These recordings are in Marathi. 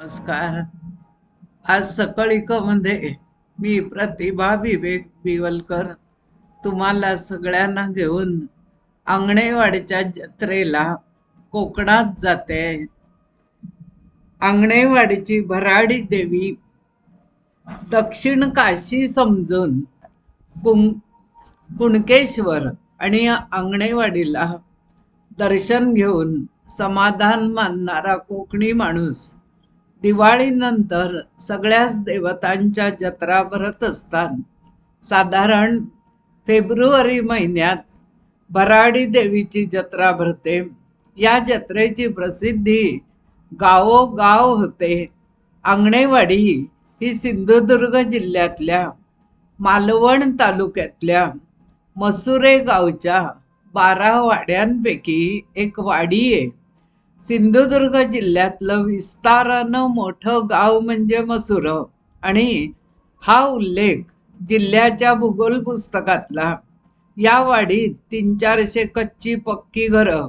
नमस्कार. आज सकाळीकमध्ये मी प्रतिभा विवेक बिवलकर तुम्हाला सगळ्यांना घेऊन आंगणेवाडीच्या जत्रेला कोकणात जाते. आंगणेवाडीची भराडी देवी दक्षिण काशी समजून कुं कुणकेश्वर आणि आंगणेवाडीला दर्शन घेऊन समाधान मानणारा कोकणी माणूस दिवाळीनंतर सगळ्याच देवतांच्या जत्रा भरत असतात. साधारण फेब्रुवारी महिन्यात भराडी देवीची जत्रा भरते. या जत्रेची प्रसिद्धी गावोगाव होते. आंगणेवाडी ही सिंधुदुर्ग जिल्ह्यातल्या मालवण तालुक्यातल्या मसुरे गावच्या बारा वाड्यांपैकी एक वाडी आहे. सिंधुदुर्ग जिल्ह्यातलं विस्तारानं मोठं गाव म्हणजे मसुर. आणि हा उल्लेख जिल्ह्याच्या भूगोल पुस्तकातला. या वाडीत तीन चारशे कच्ची पक्की घरं.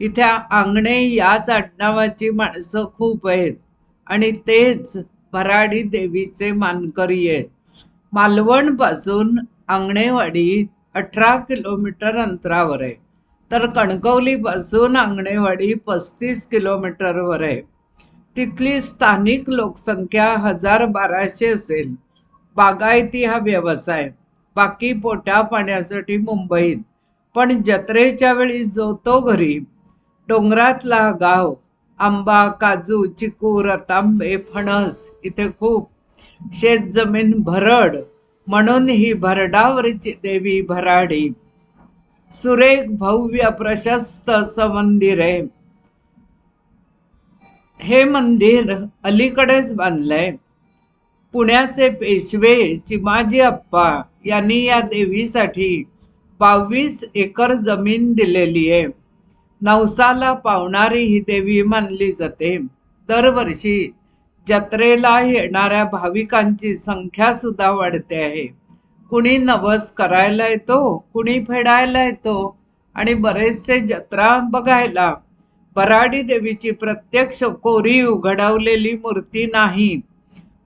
इथे आंगणे याच आडनावाची माणसं खूप आहेत. आणि तेच भराडी देवीचे मानकरी आहेत. मालवणपासून आंगणेवाडी अठरा किलोमीटर अंतरावर आहे. तर कणकवलीपासून आंगणेवाडी पस्तीस किलोमीटरवर आहे. तिथली स्थानिक लोकसंख्या हजार बाराशे असेल. बागायती हा व्यवसाय. बाकी पोटा पाण्यासाठी मुंबईत. पण जत्रेच्या वेळी जो तो घरी. डोंगरातला हा गाव आंबा काजू चिकू रतांबे फणस इथे खूप. शेत जमीन भरड. म्हणून ही भरडावरची देवी भराडी. सुरेख भव्य प्रशस्त असं मंदिर आहे. हे मंदिर अलीकडेच बांधलंय. पुण्याचे पेशवे चिमाजी अप्पा यांनी या देवीसाठी बावीस एकर जमीन दिलेली आहे. नवसाला पावणारी ही देवी मानली जाते. दरवर्षी जत्रेला येणाऱ्या भाविकांची संख्या सुद्धा वाढते आहे. कुणी नवस करायला येतो कुणी फेडायला येतो आणि बरेचसे जत्रा बघायला बराडी देवीची प्रत्यक्ष कोरी उघडवलेली मूर्ती नाही.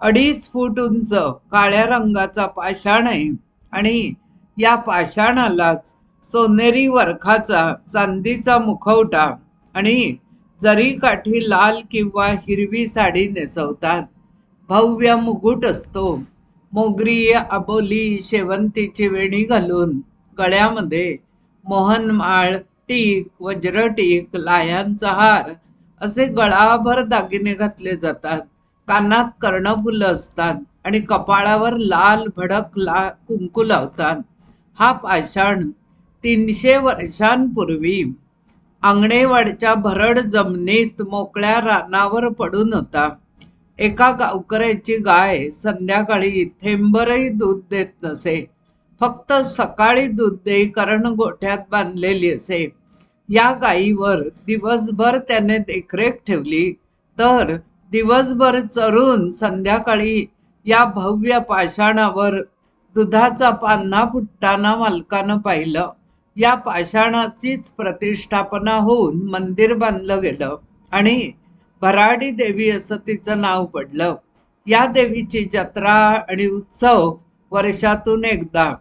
अडीच फूट उंच काळ्या रंगाचा पाषाण आहे आणि या पाषाणालाच सोनेरी वरखाचा चांदीचा मुखवटा आणि जरी काठी लाल किंवा हिरवी साडी नेसवतात. भव्य मुगुट असतो. मोगरी अबोली शेवंतीची वेणी घालून गळ्यामध्ये मोहनमाळ टीक वज्रटीक लायांचा हार असे गळाभर दागिने घातले जातात. कानात कर्णफुलं असतात आणि कपाळावर लाल भडक ला कुंकू लावतात. हा पाषाण तीनशे वर्षांपूर्वी आंगणेवाडच्या भरड जमिनीत मोकळ्या रानावर पडून होता. एका गावकऱ्याची गाय संध्याकाळी थेंबरही दूध देत नसे. फक्त सकाळी दूध देई कारण गोठ्यात बांधलेली असे. या गायीवर दिवसभर त्याने देखरेख ठेवली. तर दिवसभर चरून संध्याकाळी या भव्य पाषाणावर दुधाचा पान्हा फुटताना मालकानं पाहिलं. या पाषाणाचीच प्रतिष्ठापना होऊन मंदिर बांधलं गेलं आणि भराडी देवी असं तिचं नाव पडलं. या देवीची जत्रा आणि उत्सव वर्षातून एकदा.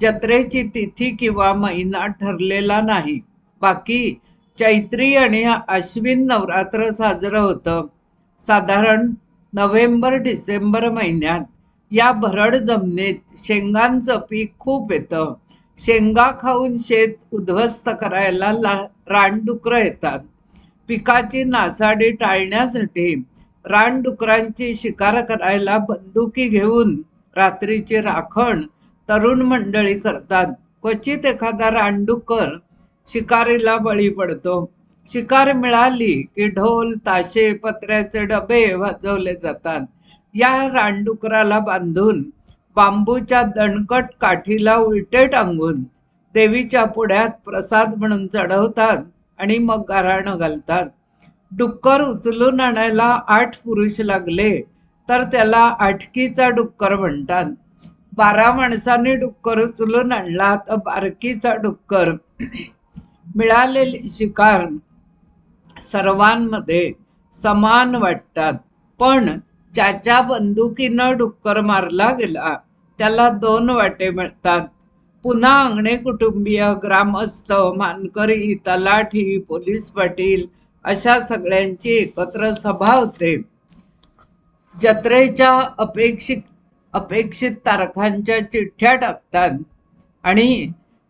जत्रेची तिथी किंवा महिना ठरलेला नाही. बाकी चैत्री आणि अश्विन नवरात्र साजरं होतं. साधारण नोव्हेंबर डिसेंबर महिन्यात या भरड जमिनीत शेंगांचं पीक खूप येतं. शेंगा खाऊन शेत उद्ध्वस्त करायला ला रानडुकरं येतात. पिकाची नासाडी टाळण्यासाठी रानडुकरांची शिकार करायला बंदुकी घेऊन रात्रीची राखण तरुण मंडळी करतात. क्वचित एखादा रानडुकर शिकारीला बळी पडतो. शिकार मिळाली की ढोल ताशे पत्र्याचे डबे वाजवले जातात. या रानडुकराला बांधून बांबूच्या दणकट काठीला उलटे टांगून देवीच्या पुढ्यात प्रसाद म्हणून चढवतात. आणि मग गाराणं घालतात. डुक्कर उचलून आणायला आठ पुरुष लागले तर त्याला आठकीचा डुक्कर म्हणतात. बारा माणसांनी डुक्कर उचलून आणला तर बारकीचा डुक्कर. मिळालेली शिकार सर्वांमध्ये समान वाटतात. पण ज्याच्या बंदुकीनं डुक्कर मारला गेला त्याला दोन वाटे मिळतात. पुन्हा अंगणे कुटुंबीय ग्रामस्थ मानकरी तलाठी पोलीस पाटील अशा सगळ्यांची एकत्र सभा होते. जत्रेच्या अपेक्षित अपेक्षित तारखांच्या चिठ्ठ्या टाकतात आणि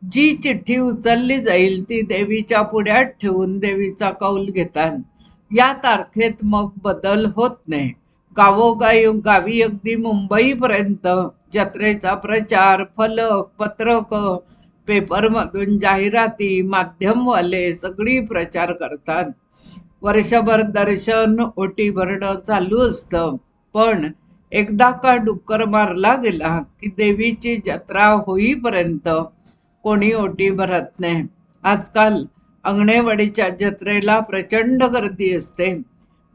जी चिठ्ठी उचलली जाईल ती देवीच्या पुढ्यात ठेवून देवीचा कौल घेतात. या तारखेत मग बदल होत नाही. गावोगावी गावी अगदी मुंबईपर्यंत जत्रेचा प्रचार फलक पत्रक पेपरमधून जाहिराती माध्यमवाले सगळी प्रचार करतात. वर्षभर दर्शन ओटी भरणं चालू असतं. पण एकदा का डुक्कर मारला गेला की देवीची जत्रा होईपर्यंत कोणी ओटी भरत नाही. आजकाल अंगणेवाडीच्या जत्रेला प्रचंड गर्दी असते.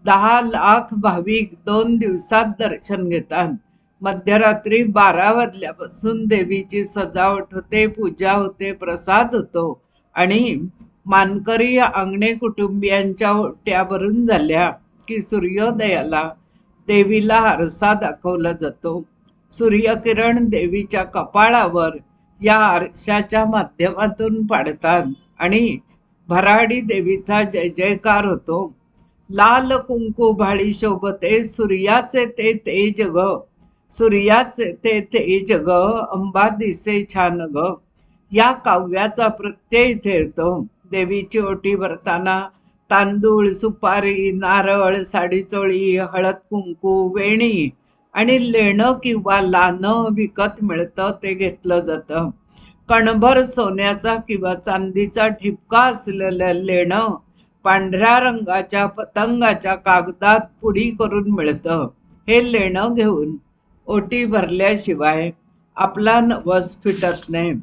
दहा लाख भाविक दोन दिवसात दर्शन घेतात. मध्यरात्री बारा वाजल्यापासून देवीची सजावट होते पूजा होते प्रसाद होतो. आणि मानकरी अंगणे कुटुंबियांच्या ओट्या भरून झाल्या की सूर्योदयाला देवीला आरसा दाखवला जातो. सूर्यकिरण देवीच्या कपाळावर या आरशाच्या माध्यमातून पाडतात आणि भराडी देवीचा जय जयकार होतो. लाल कुंकू भाळी शोभते सूर्याचे ते तेज ग सूर्याचे ते तेज ग अंबा दिसे छान ग. या काव्याचा प्रत्यय इथे येतो देवीची ओटी भरताना तांदूळ सुपारी नारळ साडीचोळी हळद कुंकू वेणी आणि लेणं किंवा लानं विकत मिळतं ते घेतलं जातं. कणभर सोन्याचा किंवा चांदीचा ठिपका असलेलं लेणं पांढऱ्या रंगाच्या पतंगाच्या कागदात पुडी करून मिळतं. हे लेणं घेऊन ओटी भरल्याशिवाय आपला नवस फिटत नाही.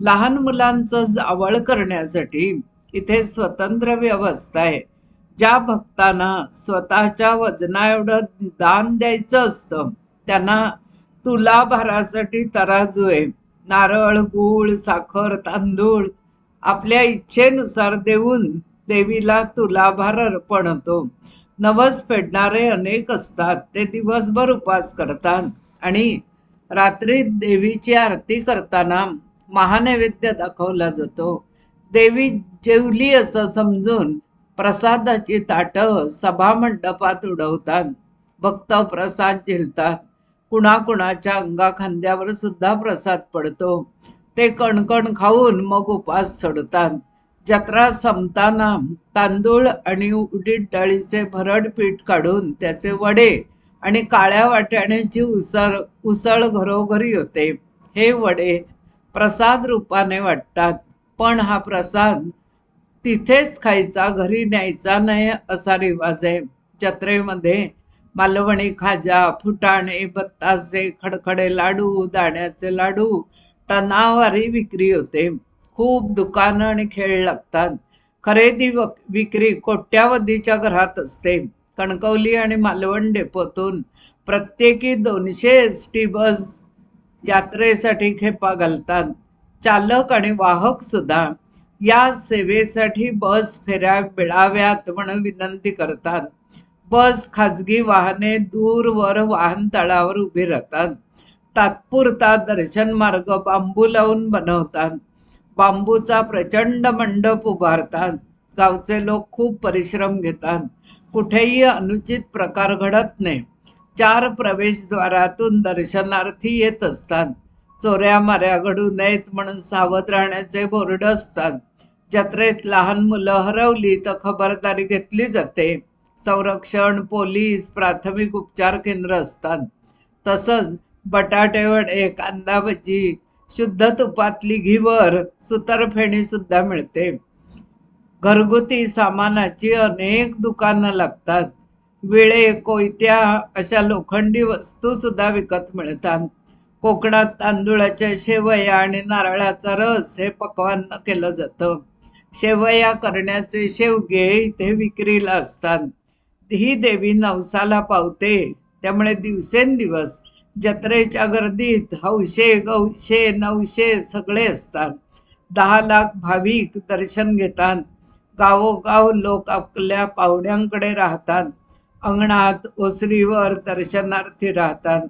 लहान मुलांचं जावळ करण्यासाठी इथे स्वतंत्र व्यवस्था आहे. ज्या भक्तांना स्वतःच्या वजना एवढं दान द्यायचं असतं त्यांना तुलाभारासाठी तराजू आहे नारळ गूळ साखर तांदूळ आपल्या इच्छेनुसार देऊन देवीला तुलाभार अर्पण होतो नवस फेडणारे अनेक असतात ते दिवसभर उपवास करतात. आणि रात्री देवीची आरती करताना महानैवेद्य दाखवला जातो. देवी जेवली असं समजून प्रसादाची ताटं सभामंडपात उडवतात. भक्त प्रसाद झेलतात. कुणाकुणाच्या अंगाखांद्यावर सुद्धा प्रसाद पडतो. ते कणकण खाऊन मग उपास सोडतात. जत्रा संपताना तांदूळ आणि उडीद डाळीचे भरड पीठ काढून त्याचे वडे आणि काळ्या वाट्याण्याची उसळ उसळ घरोघरी होते हे वडे प्रसाद रूपाने वाटतात. पण हा प्रसाद तिथेच खायचा घरी न्यायचा नाही असा रिवाज आहे. जत्रेमध्ये मालवणी खाजा फुटाणे बत्तासे खडखडे लाडू दाण्याचे लाडू टनावारी विक्री होते. खूप दुकानं आणि खेळ लागतात. खरेदी विक्री कोट्यावधीच्या घरात असते. कणकवली आणि मालवण डेपोतून प्रत्येकी दोनशे एस टी बस यात्रेसाठी खेपा घालतात. चालक आणि वाहक सुद्धा या सेवेसाठी बस फेऱ्या मिळाव्यात म्हणून विनंती करतात. बस खाजगी वाहने दूरवर वाहनतळावर उभी राहतात. तात्पुरता दर्शन मार्ग बांबू लावून बनवतात. बांबूचा प्रचंड मंडप उभारतात. गावचे लोक खूप परिश्रम घेतात. कुठेही अनुचित प्रकार घडत नाही. चार प्रवेशद्वारातून दर्शनार्थी येत असतात. चोऱ्या माऱ्या घडू नयेत म्हणून सावध राहण्याचे बोर्ड असतात. जत्रेत लहान मुलं हरवली तर खबरदारी घेतली जाते. संरक्षण पोलीस प्राथमिक उपचार केंद्र असतात. तसंच बटाटे वडे कांदा भजी शुद्ध तुपातली घिवर सुतरफेणीसुद्धा मिळते. घरगुती सामानाची अनेक दुकानं लागतात. विळे कोयत्या अशा लोखंडी वस्तूसुद्धा विकत मिळतात. कोकणात तांदुळाच्या शेवया आणि नारळाचा रस हे पक्वान केलं जातं. शेवया करण्याचे शेवगे इथे विक्रीला असतात. ही देवी नवसाला पावते. त्यामुळे दिवसेंदिवस जत्रेच्या गर्दीत हौशे गौशे नवशे सगळे असतात. दहा लाख भाविक दर्शन घेतात. गावोगाव लोक आपल्या पाहुण्यांकडे राहतात. अंगणात ओसरीवर दर्शनार्थी राहतात.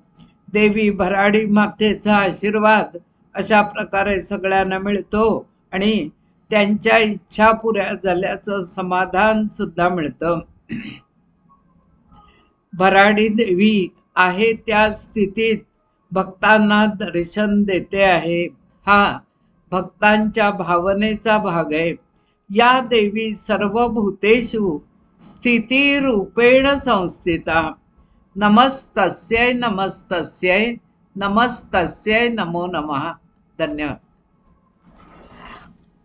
देवी भराडी मातेचा आशीर्वाद अशा प्रकारे सगळ्यांना मिळतो आणि त्यांच्या इच्छा पुऱ्या झाल्याचं समाधान सुद्धा मिळतं. भराडी देवी आहे त्या स्थितीत भक्तांना दर्शन देते आहे. हा भक्तांच्या भावनेचा भाग आहे. या देवी सर्वभूतेषु स्थितीरूपेण संस्थिता। नमस्तस्यै नमस्तस्यै नमस्तस्यै नमो नमः। धन्यवाद।